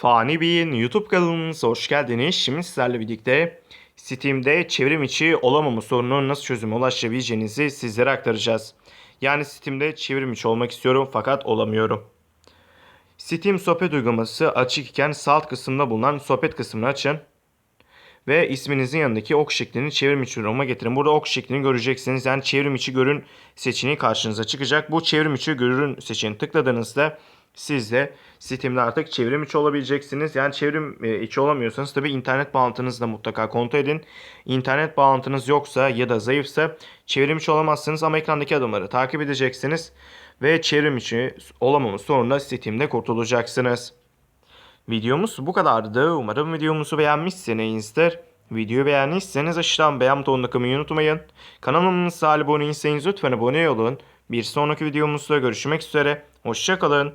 Fani Bey'in YouTube kanalımıza hoş geldiniz. Şimdi sizlerle birlikte Steam'de çevrim içi olamama sorununun nasıl çözüme ulaşabileceğinizi sizlere aktaracağız. Yani Steam'de çevrim içi olmak istiyorum fakat olamıyorum. Steam sohbet uygulaması açık iken sağ kısımda bulunan sohbet kısmını açın. Ve isminizin yanındaki ok şeklini çevrim içi duruma getirin. Burada ok şeklini göreceksiniz. Yani çevrim içi görün seçeneği karşınıza çıkacak. Bu çevrim içi görün seçeneğini tıkladığınızda siz de Steam'de artık çevrim içi olabileceksiniz. Yani çevrim e, içi olamıyorsanız tabii internet bağlantınızı da mutlaka kontrol edin. İnternet bağlantınız yoksa ya da zayıfsa çevrim içi olamazsınız ama ekrandaki adımları takip edeceksiniz. Ve çevrim içi olamama sorununda Steam'de kurtulacaksınız. Videomuz bu kadardı. Umarım videomuzu beğenmişsinizdir. Videoyu beğendiyseniz aşağıdan beğen butonuna kılmayı unutmayın. Kanalımıza abone değilseniz lütfen abone olun. Bir sonraki videomuzda görüşmek üzere. Hoşçakalın.